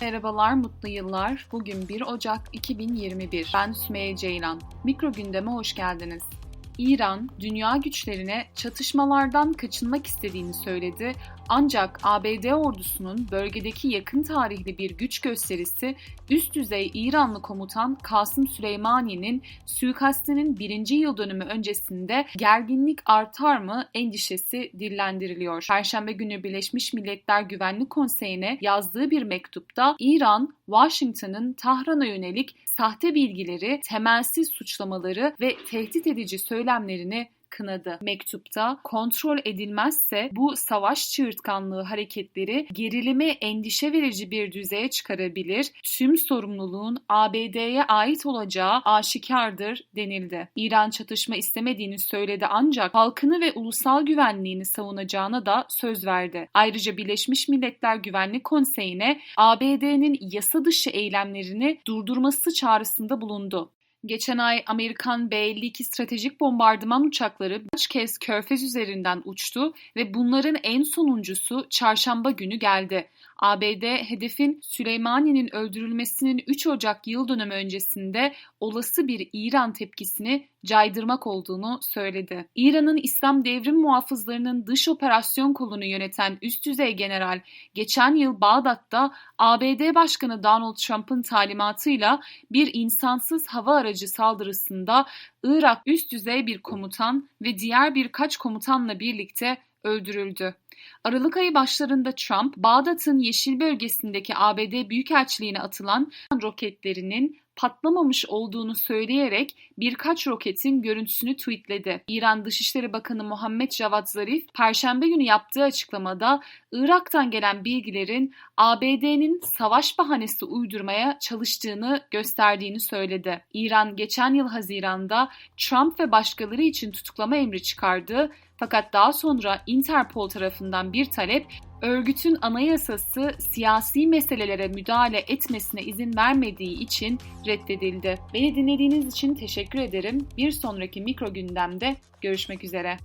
Merhabalar, mutlu yıllar. Bugün 1 Ocak 2021. Ben Sümeyye Ceylan. Mikro gündeme hoş geldiniz. İran, dünya güçlerine çatışmalardan kaçınmak istediğini söyledi ancak ABD ordusunun bölgedeki yakın tarihli bir güç gösterisi üst düzey İranlı komutan Kasım Süleymani'nin suikastinin birinci yıl dönümü öncesinde gerginlik artar mı endişesi dillendiriliyor. Perşembe günü Birleşmiş Milletler Güvenlik Konseyi'ne yazdığı bir mektupta İran, Washington'ın Tahran'a yönelik sahte bilgileri, temelsiz suçlamaları ve tehdit edici söylemlerini kınadı. Mektupta kontrol edilmezse bu savaş çığırtkanlığı hareketleri gerilimi endişe verici bir düzeye çıkarabilir. Tüm sorumluluğun ABD'ye ait olacağı aşikardır denildi. İran çatışma istemediğini söyledi ancak halkını ve ulusal güvenliğini savunacağına da söz verdi. Ayrıca Birleşmiş Milletler Güvenlik Konseyi'ne ABD'nin yasa dışı eylemlerini durdurması çağrısında bulundu. Geçen ay Amerikan B-52 stratejik bombardıman uçakları kaç kez Körfez üzerinden uçtu ve bunların en sonuncusu çarşamba günü geldi. ABD hedefin Süleymani'nin öldürülmesinin 3 Ocak yıl dönümü öncesinde olası bir İran tepkisini caydırmak olduğunu söyledi. İran'ın İslam devrim muhafızlarının dış operasyon kolunu yöneten üst düzey general geçen yıl Bağdat'ta ABD Başkanı Donald Trump'ın talimatıyla bir insansız hava aracı saldırısında Irak üst düzey bir komutan ve diğer birkaç komutanla birlikte öldürüldü. Aralık ayı başlarında Trump, Bağdat'ın yeşil bölgesindeki ABD Büyükelçiliğine atılan roketlerinin patlamamış olduğunu söyleyerek birkaç roketin görüntüsünü tweetledi. İran Dışişleri Bakanı Muhammed Javad Zarif, Perşembe günü yaptığı açıklamada Irak'tan gelen bilgilerin ABD'nin savaş bahanesi uydurmaya çalıştığını gösterdiğini söyledi. İran geçen yıl Haziran'da Trump ve başkaları için tutuklama emri çıkardı fakat daha sonra Interpol tarafından bir talep örgütün anayasası siyasi meselelere müdahale etmesine izin vermediği için reddedildi. Beni dinlediğiniz için teşekkür ederim. Bir sonraki mikro gündemde görüşmek üzere.